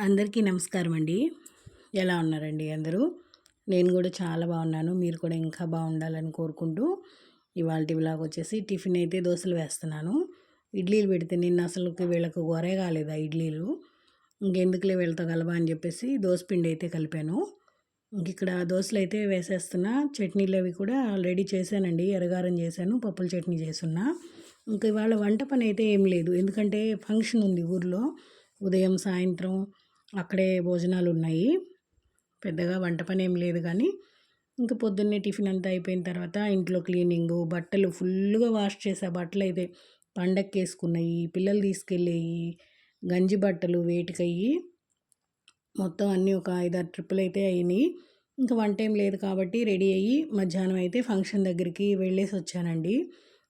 అందరికీ నమస్కారం అండి. ఎలా ఉన్నారండి అందరూ? నేను కూడా చాలా బాగున్నాను. మీరు కూడా ఇంకా బాగుండాలని కోరుకుంటూ ఇవాళ విలాగ్ వచ్చేసి టిఫిన్ అయితే దోశలు వేస్తున్నాను. ఇడ్లీలు పెడితే నిన్న అసలుకి వీళ్ళకు గొరే కాలేదు ఆ ఇడ్లీలు? ఇంకెందుకులే వీళ్ళతో కలవా అని చెప్పేసి దోశ పిండి అయితే కలిపాను. ఇంక ఇక్కడ దోశలు అయితే వేసేస్తున్నా. చట్నీలు అవి కూడా రెడీ చేశానండి. ఎరగారం చేశాను. పప్పుల చట్నీ చేసున్నా ఇంక ఇవాళ వంట పని అయితే ఏం లేదు. ఎందుకంటే ఫంక్షన్ ఉంది ఊర్లో. ఉదయం సాయంత్రం అక్కడే భోజనాలు ఉన్నాయి పెద్దగా వంట పని ఏం లేదు కానీ ఇంకా పొద్దున్నే టిఫిన్ అంతా అయిపోయిన తర్వాత ఇంట్లో క్లీనింగు బట్టలు ఫుల్గా వాష్ చేసా బట్టలు అయితే పండక్కి వేసుకున్నాయి పిల్లలు తీసుకెళ్ళేవి గంజి బట్టలు వేటికయ్యి మొత్తం అన్నీ ఒక ఐదారు ట్రిప్పులు అయితే అయినాయి. ఇంకా వంట ఏం లేదు కాబట్టి రెడీ అయ్యి మధ్యాహ్నం అయితే ఫంక్షన్ దగ్గరికి వెళ్ళేసి వచ్చానండి.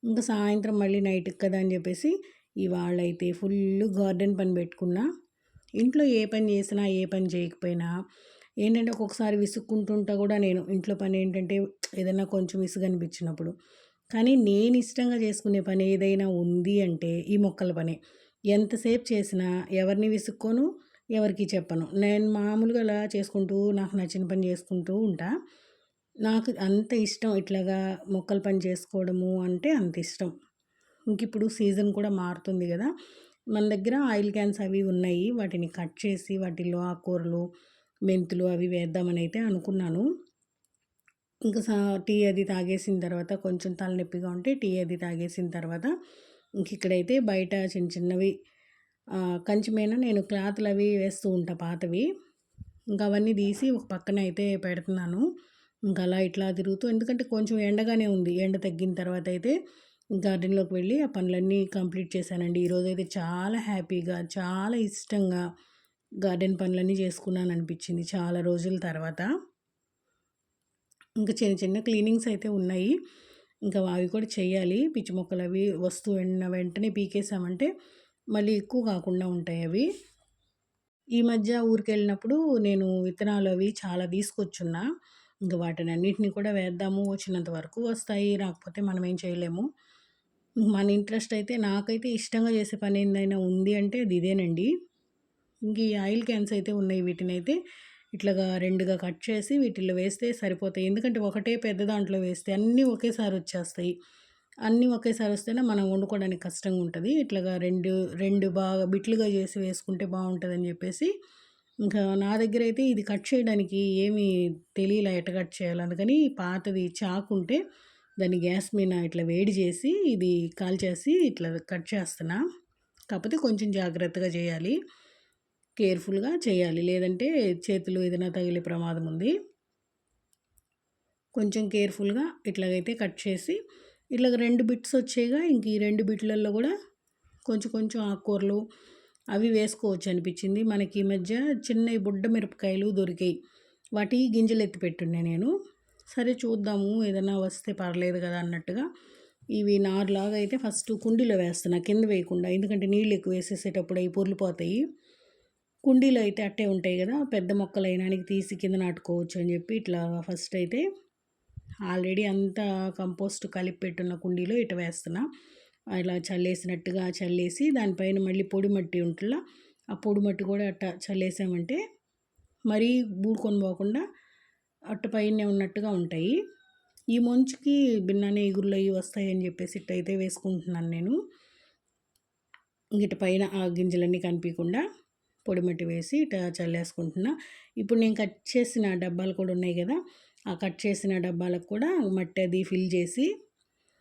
ఇంకా సాయంత్రం మళ్ళీ నైట్కి కదా అని చెప్పేసి ఇవాళ అయితే ఫుల్ గార్డెన్ పని పెట్టుకున్నా. ఇంట్లో ఏ పని చేసినా ఏ పని చేయకపోయినా ఏంటంటే ఒక్కొక్కసారి విసుక్కుంటుంటా కూడా నేను. ఇంట్లో పని ఏంటంటే ఏదైనా కొంచెం విసుగు అనిపించినప్పుడు. కానీ నేను ఇష్టంగా చేసుకునే పని ఏదైనా ఉంది అంటే ఈ మొక్కల పని. ఎంతసేపు చేసినా ఎవరిని విసుక్కోను ఎవరికి చెప్పను. నేను మామూలుగా అలా చేసుకుంటూ నాకు నచ్చిన పని చేసుకుంటూ ఉంటా. నాకు అంత ఇష్టం ఇట్లాగా మొక్కల పని చేసుకోవడము అంటే అంత ఇష్టం. ఇంక ఇప్పుడు సీజన్ కూడా మారుతుంది కదా. మన దగ్గర ఆయిల్ క్యాన్స్ అవి ఉన్నాయి. వాటిని కట్ చేసి వాటిలో ఆకుకూరలు మెంతులు అవి వేద్దామని అయితే అనుకున్నాను. ఇంకా సా టీ అది తాగేసిన తర్వాత కొంచెం తలనొప్పిగా ఉంటే టీ అది తాగేసిన తర్వాత ఇంక ఇక్కడైతే బయట చిన్న చిన్నవి కంచిమైన నేను క్లాత్లు అవి వేస్తూ ఉంటా పాతవి. ఇంకా అవన్నీ తీసి ఒక పక్కన అయితే పెడుతున్నాను. ఇంకా అలా ఇట్లా తిరుగుతూ ఎందుకంటే కొంచెం ఎండగానే ఉంది. ఎండ తగ్గిన తర్వాత అయితే గార్డెన్లోకి వెళ్ళి ఆ పనులన్నీ కంప్లీట్ చేశానండి. ఈరోజు అయితే చాలా హ్యాపీగా చాలా ఇష్టంగా గార్డెన్ పనులన్నీ చేసుకున్నాను అనిపించింది చాలా రోజుల తర్వాత. ఇంకా చిన్న చిన్న క్లీనింగ్స్ అయితే ఉన్నాయి. ఇంకా అవి కూడా చేయాలి. పిచ్చి మొక్కలు అవి వస్తూ వెంటనే పీకేసామంటే మళ్ళీ ఎక్కువ కాకుండా ఉంటాయి అవి. ఈ మధ్య ఊరికి వెళ్ళినప్పుడు నేను విత్తనాలు అవి చాలా తీసుకొచ్చున్నా. ఇంకా వాటిని అన్నిటిని కూడా వేద్దాము వచ్చినంత వరకు వస్తాయి. రాకపోతే మనం ఏం చేయలేము. మన ఇంట్రెస్ట్ అయితే నాకైతే ఇష్టంగా చేసే పని ఏందైనా ఉంది అంటే అది ఇదేనండి. ఇంక ఈ ఆయిల్ క్యాన్స్ అయితే ఉన్నాయి వీటిని అయితే ఇట్లాగా రెండుగా కట్ చేసి వీటిల్లో వేస్తే సరిపోతాయి. ఎందుకంటే ఒకటే పెద్ద దాంట్లో వేస్తే అన్నీ ఒకేసారి వచ్చేస్తాయి. అన్నీ ఒకేసారి వస్తేనే మనం వండుకోవడానికి కష్టంగా ఉంటుంది. ఇట్లాగా రెండు రెండు బాగా బిట్లుగా చేసి వేసుకుంటే బాగుంటుందని చెప్పేసి ఇంకా నా దగ్గర అయితే ఇది కట్ చేయడానికి ఏమీ తెలియలే ఎట్ట కట్ చేయాలి. అందుకని పాతది చాకుంటే దాన్ని గ్యాస్ మీద ఇట్లా వేడి చేసి ఇది కాల్చేసి ఇట్లా కట్ చేస్తున్నా. కాకపోతే కొంచెం జాగ్రత్తగా చేయాలి. కేర్ఫుల్గా చేయాలి. లేదంటే చేతులు ఏదైనా తగిలే ప్రమాదం ఉంది. కొంచెం కేర్ఫుల్గా ఇట్లాగైతే కట్ చేసి ఇట్లా రెండు బిట్స్ వచ్చేగా ఇంక ఈ రెండు బిట్లలో కూడా కొంచెం కొంచెం ఆకుకూరలు అవి వేసుకోవచ్చు అనిపించింది. మనకి ఈ మధ్య చిన్న బుడ్డ మిరపకాయలు దొరికాయి. వాటి గింజలు ఎత్తి పెట్టుండే నేను. సరే చూద్దాము ఏదైనా వస్తే పర్లేదు కదా అన్నట్టుగా ఇవి నారులాగా అయితే ఫస్ట్ కుండీలో వేస్తున్నా కింద వేయకుండా. ఎందుకంటే నీళ్ళు ఎక్కువ వేసేసేటప్పుడు అవి పొర్లిపోతాయి. కుండీలో అయితే అట్టే ఉంటాయి కదా పెద్ద మొక్కలు అయినానికి తీసి కింద నాటుకోవచ్చు అని చెప్పి ఇట్లా ఫస్ట్ అయితే ఆల్రెడీ అంతా కంపోస్ట్ కలిపి పెట్టున్న కుండీలో ఇటు వేస్తున్నా. ఇలా చల్లేసినట్టుగా చల్లేసి దానిపైన మళ్ళీ పొడి మట్టి ఉంటుందా ఆ పొడి మట్టి కూడా అట్ట చల్లేసామంటే మరీ బూడుకొని పోకుండా అట్టుపైనే ఉన్నట్టుగా ఉంటాయి. ఈ మంచుకి భిన్నానే ఎగురులు అవి వస్తాయని చెప్పేసి ఇట్టయితే వేసుకుంటున్నాను నేను. ఇటు పైన ఆ గింజలన్నీ కనిపించకుండా పొడిమట్టి వేసి ఇట చల్లేసుకుంటున్నా. ఇప్పుడు నేను కట్ చేసిన డబ్బాలు కూడా ఉన్నాయి కదా ఆ కట్ చేసిన డబ్బాలకు కూడా మట్టి అది ఫిల్ చేసి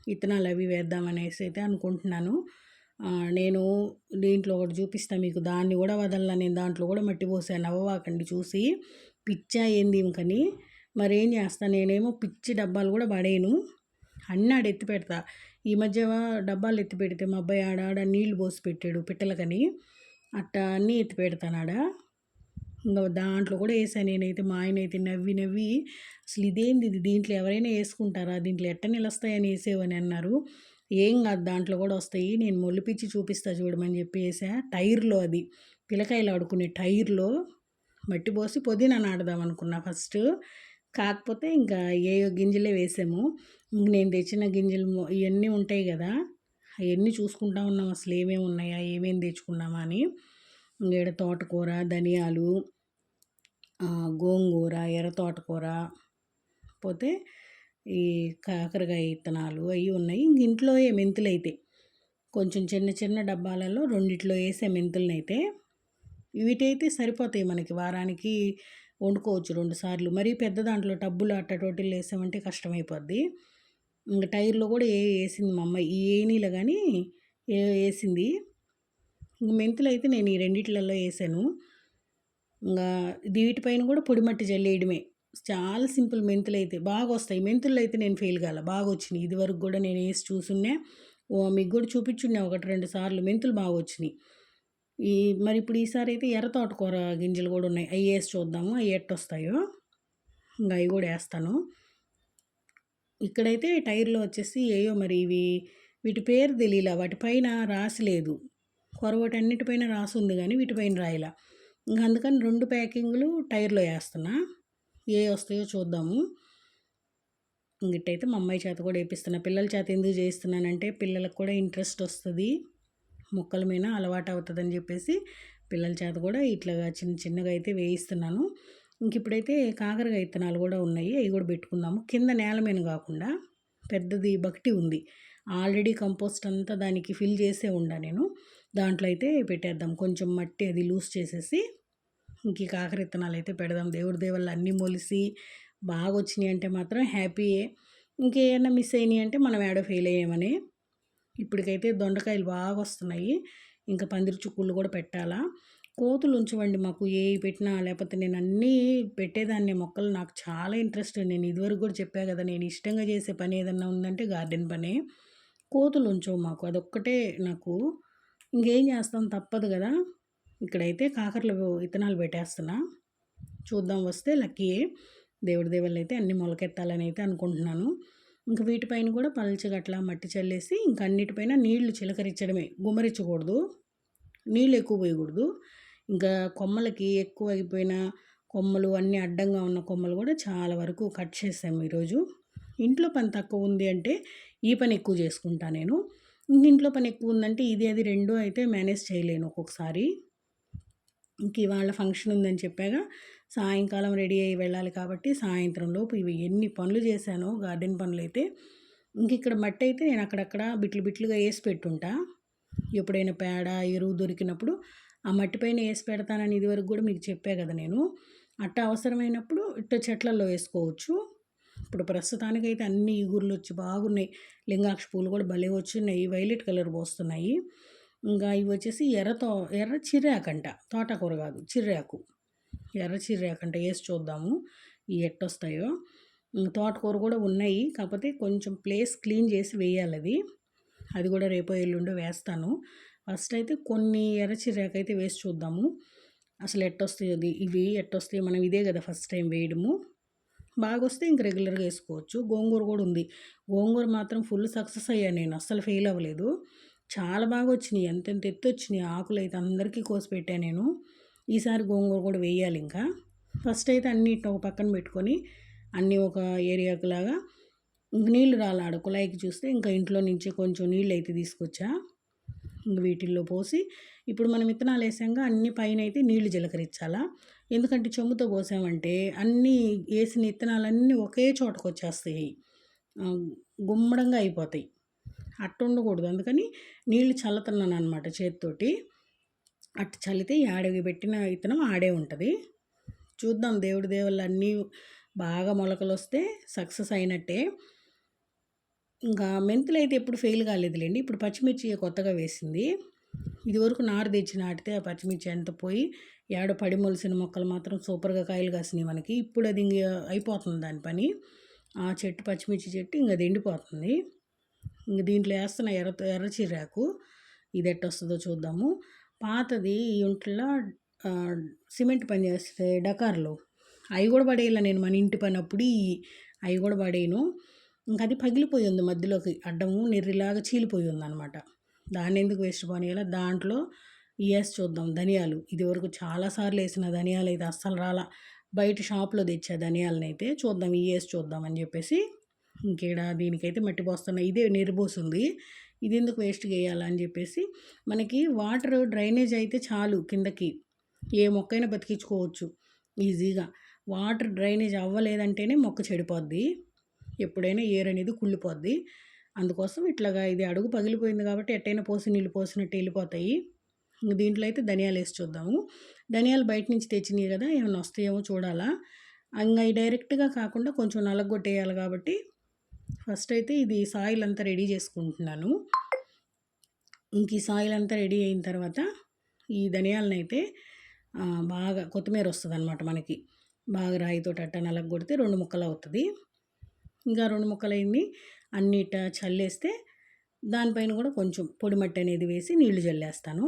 విత్తనాలు అవి వేద్దామనేసి అయితే అనుకుంటున్నాను. నేను దీంట్లో ఒకటి చూపిస్తాను మీకు. దాన్ని కూడా వదల నేను దాంట్లో కూడా మట్టి పోసాను అవ్వవాకండి చూసి. పిచ్చా ఏంది ఇంకని? మరేం చేస్తాను నేనేమో పిచ్చి డబ్బాలు కూడా పడేను అన్నీ ఆడ ఎత్తి పెడతా. ఈ మధ్య డబ్బాలు ఎత్తి పెడితే మా అబ్బాయి ఆడ ఆడ నీళ్ళు పోసి పెట్టాడు పిట్టలకని. అట్టా అన్నీ ఎత్తి పెడతానాడ ఇంకా దాంట్లో కూడా వేసాను నేనైతే మా ఆయన అయితే నవ్వి నవ్వి అసలు ఇదేంది ఇది? దీంట్లో ఎవరైనా వేసుకుంటారా? దీంట్లో ఎట్ట నిలుస్తాయని వేసేవని అన్నారు. ఏం కాదు దాంట్లో కూడా వస్తాయి. నేను మొలిపిచ్చి చూపిస్తా చూడమని చెప్పి వేసా. టైర్లో అది. పిలకాయలు ఆడుకునే టైర్లో మట్టి పోసి పుదీనా నాడదాం అనుకున్నా ఫస్ట్. కాకపోతే ఇంకా ఏ గింజలే వేసాము. నేను తెచ్చిన గింజలు ఇవన్నీ ఉంటాయి కదా అవన్నీ చూసుకుంటా ఉన్నాం. అసలు ఏమేమి ఉన్నాయా ఏమేమి తెచ్చుకున్నామా అని. ఇంకేడ తోటకూర ధనియాలు గోంగూర ఎర్ర తోటకూర పోతే ఈ కాకరకాయ విత్తనాలు అవి ఉన్నాయి. ఇంక ఇంట్లో మెంతులు అయితే కొంచెం చిన్న చిన్న డబ్బాలలో రెండిట్లో వేసే మెంతులను అయితే వీటైతే సరిపోతాయి మనకి వారానికి వండుకోవచ్చు రెండు సార్లు. మరీ పెద్ద దాంట్లో టబ్బులు అట్ట టోటిల్ వేసామంటే కష్టమైపోద్ది. ఇంకా టైర్లో కూడా ఏ వేసింది మా అమ్మ ఈ ఏనీలో కానీ ఏ వేసింది. ఇంక మెంతులు అయితే నేను ఈ రెండిట్లలో వేసాను. ఇంకా వీటిపైన కూడా పొడి మట్టి చల్లేయడమే చాలా సింపుల్ మెంతులు అయితే బాగా వస్తాయి. మెంతుల్లో అయితే నేను ఫెయిల్ కాల బాగా వచ్చినాయి. ఇది వరకు కూడా నేను వేసి చూసున్నే. ఓ మీకు కూడా చూపించున్నా ఒకటి రెండు సార్లు. మెంతులు బాగా వచ్చినాయి. ఈ మరి ఇప్పుడు ఈసారి అయితే ఎర్ర తోటకూర గింజలు కూడా ఉన్నాయి. అవి వేసి చూద్దాము. అవి ఎట్టొస్తాయో. ఇంకా అవి కూడా వేస్తాను. ఇక్కడైతే టైర్లో వచ్చేసి ఏయో మరి ఇవి వీటి పేరు తెలియలా వాటిపైన రాసి లేదు. కొరవటన్నిటిపైన రాసి ఉంది కానీ వీటిపైన రాయలా. ఇంకా అందుకని రెండు ప్యాకింగ్లు టైర్లో వేస్తున్నా. ఏ వస్తాయో చూద్దాము. ఇంకటైతే మా అమ్మాయి చేత కూడా వేపిస్తున్నా. పిల్లల చేత ఎందుకు చేయిస్తున్నానంటే పిల్లలకు కూడా ఇంట్రెస్ట్ వస్తుంది. మొక్కల మీద అలవాటు అవుతుందని చెప్పేసి పిల్లల చేత కూడా ఇట్లాగా చిన్న చిన్నగా అయితే వేయిస్తున్నాను. ఇంక ఇప్పుడైతే కాకరకాయ విత్తనాలు కూడా ఉన్నాయి. అవి కూడా పెట్టుకుందాము. కింద నేల మీద కాకుండా పెద్దది బక్టి ఉంది. ఆల్రెడీ కంపోస్ట్ అంతా దానికి ఫిల్ చేసే ఉండా నేను. దాంట్లో అయితే పెట్టేద్దాం. కొంచెం మట్టి అది లూజ్ చేసేసి ఇంక కాకర విత్తనాలు అయితే పెడదాం. దేవుడి దేవుళ్ళు అన్నీ మొలిసి బాగా వచ్చినాయి అంటే మాత్రం హ్యాపీయే. ఇంకేమైనా మిస్ అయినాయి అంటే మనం ఏడో ఫెయిల్ అయ్యామని ఇప్పటికైతే దొండకాయలు బాగా వస్తున్నాయి. ఇంకా పందిరి చుక్కుళ్ళు కూడా పెట్టాలా. కోతులు ఉంచవండి మాకు ఏ పెట్టినా. లేకపోతే నేను అన్నీ పెట్టేదాన్ని మొక్కలు. నాకు చాలా ఇంట్రెస్ట్ నేను ఇదివరకు కూడా చెప్పా కదా నేను ఇష్టంగా చేసే పని ఏదన్నా ఉందంటే గార్డెన్ పనే. కోతులు ఉంచవు మాకు. అదొక్కటే నాకు. ఇంకేం చేస్తాం? తప్పదు కదా. ఇక్కడైతే కాకరలు విత్తనాలు పెట్టేస్తున్నా. చూద్దాం వస్తే లక్కీయే. దేవుడి దేవుళ్ళు అయితే అన్ని మొలకెత్తాలని అయితే అనుకుంటున్నాను. ఇంకా వీటిపైన కూడా పల్చగట్ల మట్టి చల్లేసి ఇంకా అన్నిటిపైన నీళ్ళు చిలకరించడమే. గుమ్మరించకూడదు నీళ్ళు ఎక్కువ పోయకూడదు. ఇంకా కొమ్మలకి ఎక్కువ అయిపోయిన కొమ్మలు అన్నీ అడ్డంగా ఉన్న కొమ్మలు కూడా చాలా వరకు కట్ చేసాము ఈరోజు. ఇంట్లో పని తక్కువ ఉంది అంటే ఈ పని ఎక్కువ చేసుకుంటా నేను. ఇంట్లో పని ఎక్కువ ఉందంటే ఇది అది రెండు అయితే మేనేజ్ చేయలేను ఒక్కొక్కసారి. ఇంక ఇవాళ ఫంక్షన్ ఉందని చెప్పాగా సాయంకాలం రెడీ అయ్యి వెళ్ళాలి కాబట్టి సాయంత్రం లోపు ఇవి ఎన్ని పనులు చేశానో గార్డెన్ పనులు అయితే ఇంక ఇక్కడ మట్టి అయితే నేను అక్కడక్కడ బిట్లు బిట్లుగా వేసి పెట్టుంటా. ఎప్పుడైనా పేడ ఎరువు దొరికినప్పుడు ఆ మట్టి పైన వేసి పెడతానని ఇదివరకు కూడా మీకు చెప్పా కదా నేను. అట్ట అవసరమైనప్పుడు ఇట్ట చెట్లలో వేసుకోవచ్చు. ఇప్పుడు ప్రస్తుతానికైతే అన్ని ఈగుర్లు వచ్చి బాగున్నాయి. లింగాక్ష పూలు కూడా భలే వచ్చున్నాయి. Violet colour పోస్తున్నాయి. ఇంకా ఇవి వచ్చేసి ఎర్రతో ఎర్ర చిర్రాకంట తోటకూర కాదు చిర్రాకు. ఎర్ర చిర్రాకంట వేసి చూద్దాము ఇవి ఎట్టొస్తాయో. తోటకూర కూడా ఉన్నాయి కాకపోతే కొంచెం ప్లేస్ క్లీన్ చేసి వేయాలి అది. అది కూడా రేపో ఎల్లుండో వేస్తాను. ఫస్ట్ అయితే కొన్ని ఎర్ర చిర్రాకు అయితే వేసి చూద్దాము. అసలు ఎట్టొస్తాయి అది ఇవి ఎట్టొస్తాయి మనం ఇదే కదా ఫస్ట్ టైం వేయడము. బాగా వస్తే ఇంక రెగ్యులర్గా వేసుకోవచ్చు. గోంగూర కూడా ఉంది. గోంగూర మాత్రం ఫుల్ సక్సెస్ అయ్యాను నేను అస్సలు ఫెయిల్ అవ్వలేదు. చాలా బాగా వచ్చినాయి ఎంతెంత ఎత్తు వచ్చినాయి ఆకులు అయితే అందరికీ కోసి పెట్టాను నేను. ఈసారి గోంగూర కూడా వేయాలి ఇంకా ఫస్ట్ అయితే అన్నిటిని ఒక పక్కన పెట్టుకొని అన్నీ ఒక ఏరియాకు లాగా ఇంక నీళ్ళు రాలాడు కుళాయికి చూస్తే ఇంకా ఇంట్లో నుంచి కొంచెం నీళ్ళు అయితే తీసుకొచ్చా వీటిల్లో పోసి ఇప్పుడు మనం విత్తనాలు వేసాక అన్ని పైన అయితే నీళ్ళు జీలకరించాలా. ఎందుకంటే చెమ్ముతో పోసామంటే అన్నీ వేసిన విత్తనాలన్నీ ఒకే చోటకు వచ్చేస్తాయి గుమ్మడంగా అయిపోతాయి. అట్టు ఉండకూడదు అందుకని నీళ్ళు చల్లుతున్నాను అనమాట చేతితోటి. అట్టు చల్లితే ఆడవి పెట్టిన విత్తనం ఆడే ఉంటుంది. చూద్దాం దేవుడి దేవుళ్ళు అన్నీ బాగా మొలకలు వస్తే సక్సెస్ అయినట్టే. ఇంకా మెంతులు అయితే ఎప్పుడు ఫెయిల్ కాలేదులేండి. ఇప్పుడు పచ్చిమిర్చి కొత్తగా వేసింది. ఇదివరకు నారు తెచ్చి నాటితే ఆ పచ్చిమిర్చి ఎంత పోయి ఏడ పడి మొలిసిన మొక్కలు మాత్రం సూపర్గా కాయలు కాసినాయి మనకి. ఇప్పుడు అది ఇంక అయిపోతుంది దాని పని. ఆ చెట్టు పచ్చిమిర్చి చెట్టు ఇంకా అది ఎండిపోతుంది. ఇంక దీంట్లో వేస్తున్న ఎర్ర ఎర్ర చిరాకు ఇది ఎట్టొస్తుందో చూద్దాము. పాతది ఇంట్లో సిమెంట్ పని చేస్తే డకార్లు. అవి కూడా పడేయాల నేను మన ఇంటి పని అప్పుడు? అవి కూడా పడేయను. ఇంకా అది పగిలిపోయి ఉంది మధ్యలోకి. అడ్డము నెర్రిలాగా చీలిపోయి ఉందన్నమాట అనమాట దాన్ని ఎందుకు వేస్ట్ పోనీయాల దాంట్లో వేసి చూద్దాం. ధనియాలు. ఇది వరకు చాలాసార్లు వేసిన ధనియాలు. అయితే అస్సలు రాలా. బయట షాప్లో తెచ్చే ధనియాలను అయితే చూద్దాం. వేసి చూద్దాం అని చెప్పేసి ఇంకేడా దీనికైతే మట్టి పోస్తున్నా. ఇదే నిర్బోసుంది ఇది ఎందుకు వేస్ట్ చేయాలని చెప్పేసి మనకి వాటర్ డ్రైనేజ్ అయితే చాలు కిందకి. ఏ మొక్కైనా బతికించుకోవచ్చు. ఈజీగా. వాటర్ డ్రైనేజ్ అవ్వలేదంటేనే మొక్క చెడిపోద్ది. ఎప్పుడైనా ఏర్ అనేది కుళ్ళిపోద్ది. అందుకోసం ఇట్లాగా ఇది అడుగు పగిలిపోయింది కాబట్టి ఎట్టైనా పోసి నీళ్ళు పోసినట్టు వెళ్ళిపోతాయి. దీంట్లో అయితే ధనియాలు వేసి చూద్దాము. ధనియాలు బయట నుంచి తెచ్చినాయి కదా ఏమైనా వస్తాయేమో చూడాలా. ఇంకా డైరెక్ట్గా కాకుండా కొంచెం నలగొట్టేయాలి కాబట్టి ఫస్ట్ అయితే ఇది సాయిల్ అంతా రెడీ చేసుకుంటున్నాను. ఇంక ఈ సాయిల్ అంతా రెడీ అయిన తర్వాత ఈ ధనియాలను అయితే బాగా కొత్తిమీర వస్తుంది అనమాట మనకి. బాగా రాయితో అట్ట నలగొడితే రెండు ముక్కలు అవుతుంది. ఇంకా రెండు ముక్కలు అయింది అన్నిట చల్లేస్తే దానిపైన కూడా కొంచెం పొడి మట్టి అనేది వేసి నీళ్ళు చల్లేస్తాను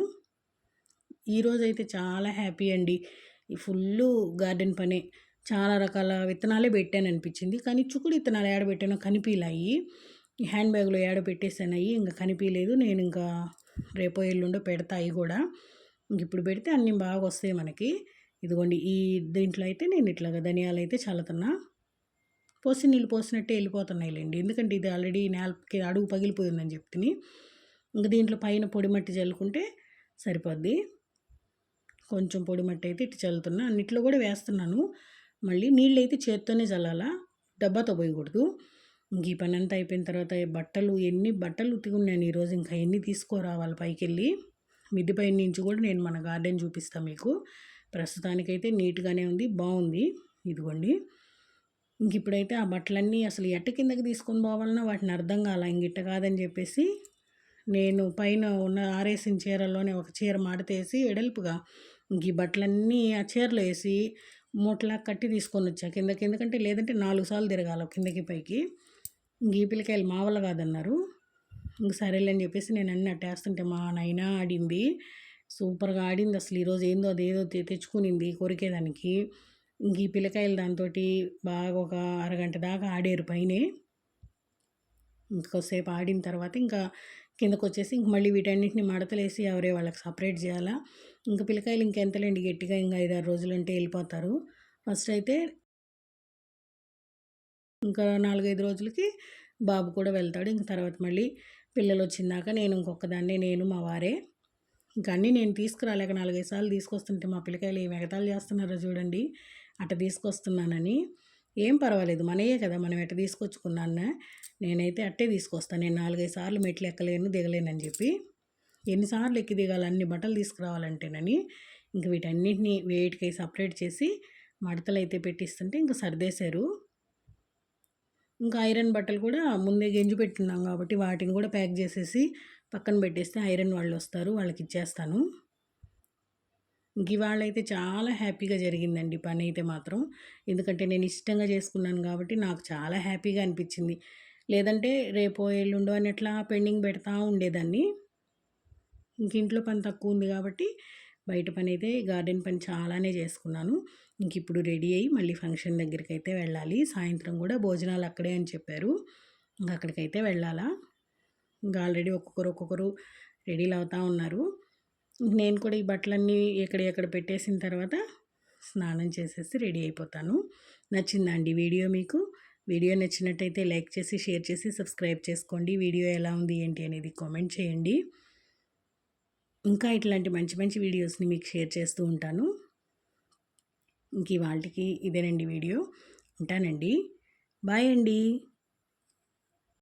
ఈరోజైతే చాలా హ్యాపీ అండి. ఫుల్ గార్డెన్ పనే. చాలా రకాల విత్తనాలే పెట్టాను అనిపించింది. కానీ చుక్కుడు విత్తనాలు ఏడ పెట్టానో కనిపించాయి హ్యాండ్ బ్యాగ్లో ఏడ అయ్యి ఇంకా కనిపించలేదు నేను ఇంకా రేపో ఎల్లుండో పెడతాయి కూడా. ఇంక ఇప్పుడు పెడితే అన్నీ బాగా వస్తాయి మనకి. ఇదిగోండి ఈ దీంట్లో అయితే నేను ఇట్లాగా ధనియాలు అయితే చల్లుతున్నా పోసి నీళ్ళు పోసినట్టే వెళ్ళిపోతున్నాయిలేండి ఎందుకంటే ఇది ఆల్రెడీ నేలకి అడుగు పగిలిపోయిందని చెప్తుని ఇంక దీంట్లో పైన పొడి మట్టి చల్లుకుంటే సరిపోద్ది. కొంచెం పొడి మట్టి అయితే ఇటు చల్లుతున్నా. అన్నిట్లో కూడా వేస్తున్నాను. మళ్ళీ నీళ్ళు అయితే చేత్తోనే చల్లాలా? డబ్బాతో పోయకూడదు. ఇంక ఈ పని అంతా అయిపోయిన తర్వాత బట్టలు ఎన్ని బట్టలు ఉతికున్నాను ఈరోజు ఇంకా ఎన్ని తీసుకోరావాలి పైకి వెళ్ళి మిద్దిపై నుంచి కూడా నేను మన గార్డెన్ చూపిస్తాను మీకు. ప్రస్తుతానికైతే నీట్గానే ఉంది బాగుంది. ఇదిగోండి. ఇంక ఇప్పుడైతే ఆ బట్టలన్నీ అసలు ఎట్ట కిందకి తీసుకొని పోవాలన్నా వాటిని అర్థం కాల? ఇంగిట్ట కాదని చెప్పేసి నేను పైన ఉన్న ఆరేసిన చీరలోనే ఒక చీర మాడతేసి ఎడల్పుగా ఇంక ఈ బట్టలన్నీ ఆ చీరలో వేసి మూటలా కట్టి తీసుకొని వచ్చా. కిందకి ఎందుకంటే లేదంటే నాలుగు సార్లు తిరగాలి కిందకి పైకి. ఈ పిల్లకాయలు మావల కాదన్నారు. ఇంక సరేలే అని చెప్పేసి నేను అన్నీ అట్టేస్తుంటే మా నైనా ఆడింది. సూపర్గా ఆడింది అసలు. ఈరోజు ఏందో అదేదో తెచ్చుకునింది కొరికేదానికి. ఇంక ఈ పిల్లకాయలు దాంతో బాగా ఒక అరగంట దాకా ఆడారు పైనే. ఇంకొసేపు ఆడిన తర్వాత ఇంకా కిందకు వచ్చేసి ఇంక మళ్ళీ వీటన్నిటిని మడతలేసి ఎవరే వాళ్ళకి సపరేట్ చేయాలా. ఇంకా పిల్లకాయలు ఇంకెంతలేండి గట్టిగా ఇంకా ఐదారు రోజులు అంటే వెళ్ళిపోతారు. ఫస్ట్ అయితే ఇంకా నాలుగైదు రోజులకి బాబు కూడా వెళ్తాడు. ఇంక తర్వాత మళ్ళీ పిల్లలు వచ్చిందాక నేను ఇంకొకదాన్ని నేను మా వారే. ఇంకా అన్నీ నేను తీసుకురాలేక నాలుగైదు సార్లు తీసుకొస్తుంటే మా పిల్లకాయలు ఏం ఎగతాలు చేస్తున్నారో చూడండి. అట్ట తీసుకొస్తున్నానని. ఏం పర్వాలేదు. మనయే కదా మనం ఎట్ట తీసుకొచ్చుకున్నాను? నేనైతే అట్టే తీసుకొస్తాను నేను నాలుగైదు సార్లు మెట్లు ఎక్కలేను దిగలేనని చెప్పి. ఎన్నిసార్లు ఎక్కి దిగాలి? అన్ని బట్టలు తీసుకురావాలంటేనని ఇంక వీటన్నిటిని వెయిట్కి సపరేట్ చేసి మడతలు అయితే పెట్టిస్తుంటే ఇంకా సర్దేశారు. ఇంకా ఐరన్ బట్టలు కూడా ముందే గెంజి పెట్టున్నాం కాబట్టి వాటిని కూడా ప్యాక్ చేసేసి పక్కన పెట్టేస్తే ఐరన్ వాళ్ళు వస్తారు వాళ్ళకి ఇచ్చేస్తాను ఇవాళ అయితే చాలా హ్యాపీగా జరిగిందండి పని అయితే మాత్రం. ఎందుకంటే నేను ఇష్టంగా చేసుకున్నాను కాబట్టి నాకు చాలా హ్యాపీగా అనిపించింది. లేదంటే రేపో ఎల్లుండో అని ఎట్లా పెండింగ్ పెడతా ఉండేదాన్ని. ఇంక ఇంట్లో పని తక్కువ ఉంది కాబట్టి బయట పని అయితే గార్డెన్ పని చాలానే చేసుకున్నాను. ఇంక ఇప్పుడు రెడీ అయ్యి మళ్ళీ ఫంక్షన్ దగ్గరికి అయితే వెళ్ళాలి. సాయంత్రం కూడా భోజనాలు అక్కడే అని చెప్పారు. ఇంకా అక్కడికైతే వెళ్ళాలా. ఇంకా ఆల్రెడీ ఒక్కొక్కరు ఒక్కొక్కరు రెడీలు అవుతూ ఉన్నారు. నేను కూడా ఈ బట్టలన్నీ ఎక్కడ ఎక్కడ పెట్టేసిన తర్వాత స్నానం చేసేసి రెడీ అయిపోతాను. నచ్చిందండి వీడియో మీకు. వీడియో నచ్చినట్టయితే లైక్ చేసి షేర్ చేసి సబ్స్క్రైబ్ చేసుకోండి. వీడియో ఎలా ఉంది ఏంటి అనేది కామెంట్ చేయండి. ఇంకా ఇట్లాంటి మంచి మంచి వీడియోస్ని మీకు షేర్ చేస్తూ ఉంటాను. ఇంక ఇవాళకి ఇదేనండి వీడియో. ఉంటానండి. బాయ్ అండి.